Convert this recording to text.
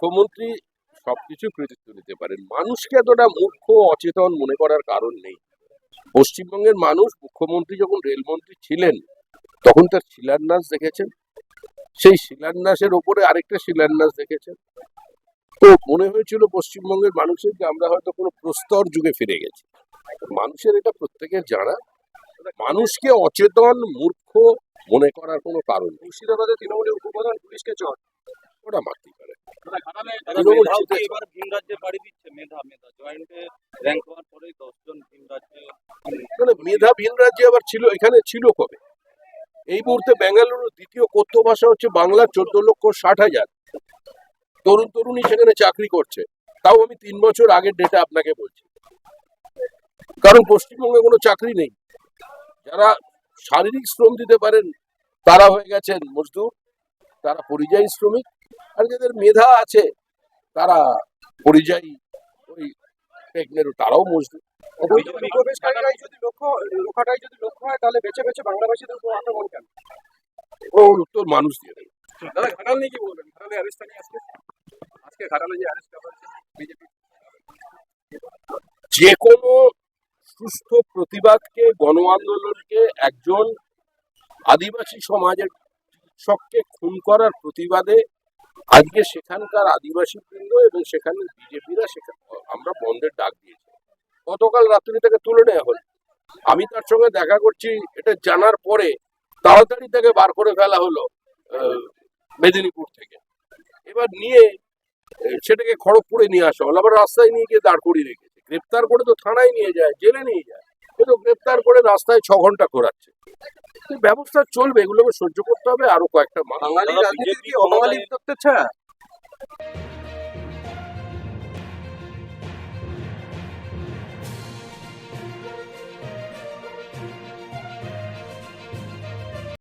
মুখ্যমন্ত্রী সবকিছু কৃতিত্ব নিতে পারেন। মানুষকে এতটা মূর্খ অচেতন মনে করার কারণ নেই। পশ্চিমবঙ্গের মানুষ মুখ্যমন্ত্রী যখন রেলমন্ত্রী ছিলেন তখন তার শিলান্যাস দেখেছেন। সেই শিলান্যাসের ওপরে আরেকটা শিলান্যাস দেখেছেন। তো মনে হয়েছিল পশ্চিমবঙ্গের মানুষের যে আমরা হয়তো কোনো প্রস্তর যুগে ফিরে গেছি। মানুষের এটা প্রত্যেকের জানা। মানুষকে অচেতন মূর্খ মনে করার কোনো কারণ নেই। মুর্শিদাবাদে তৃণমূলের উপপ্রধান পুলিশকে চট। ওটা মারতে মেধা মেধা। জয়েন্টে র্যাঙ্ক হওয়ার পরেই দশজন ভিন রাজ্যে মানে ভিন রাজ্যে আবার ছিল এখানে ছিল কবে? এই মুহূর্তে বেঙ্গালুরু দ্বিতীয় কথ্য ভাষা হচ্ছে বাংলা চোদ্দ লক্ষ ষাট হাজার। তরুণ তরুণী সেখানে চাকরি করছে। তাও আমি তিন বছর আগের ডেটা আপনাকে বলছি। কারণ পশ্চিমবঙ্গে কোনো চাকরি নেই। যারা শারীরিক শ্রম দিতে পারেন তারা হয়ে গেছেন মজদুর তারা পরিযায়ী শ্রমিক আর যাদের মেধা আছে তারা পরিযায়ী ওই টেকনেরও তারাও মজদুর। অনুপ্রবেশকারীরাই যদি লক্ষ্য রোখাটাই যদি লক্ষ্য হয় তাহলে বেছে বেছে বাংলাভাষীদের উপর আক্রমণ কেন? উত্তর মানুষ দিয়ে দেবে। দাদা ঘাটাল নিয়ে কি বলবেন? ঘাটালে অ্যারেস্ট নিয়ে আজকে? আজকে ঘাটালে যে অ্যারেস্ট করা হয়েছে বিজেপি যে কোনো সুস্থ প্রতিবাদকে গণ আন্দোলনকে একজন আদিবাসী সমাজের চিকিৎসককে খুন করার প্রতিবাদে আজকে সেখানকার আদিবাসী বৃন্দ এবং সেখানে বিজেপিরা সেখানে আমরা বন্ধের ডাক দিয়েছি। গতকাল রাত্রি থেকে তুলে নেওয়া হলো। আমি তার সঙ্গে দেখা করছি, এটা জানার পরে তাড়াতাড়ি তাকে বার করে ফেলা হলো মেদিনীপুর থেকে। এবার নিয়ে সেটাকে খড়গপুরে নিয়ে আসা হলো। আবার রাস্তায় নিয়ে গিয়ে দাঁড় করিয়ে রেখেছে। গ্রেপ্তার করে তো থানায় নিয়ে যায়, জেলে নিয়ে যায়। কিন্তু গ্রেপ্তার করে রাস্তায় ছ ঘণ্টা ঘোরাচ্ছে ব্যবস্থা চলবে এগুলোকে সহ্য করতে হবে। আরও কয়েকটা বাঙালি রাজনীতি অবাঙালি তত্ত্বের ছাড়া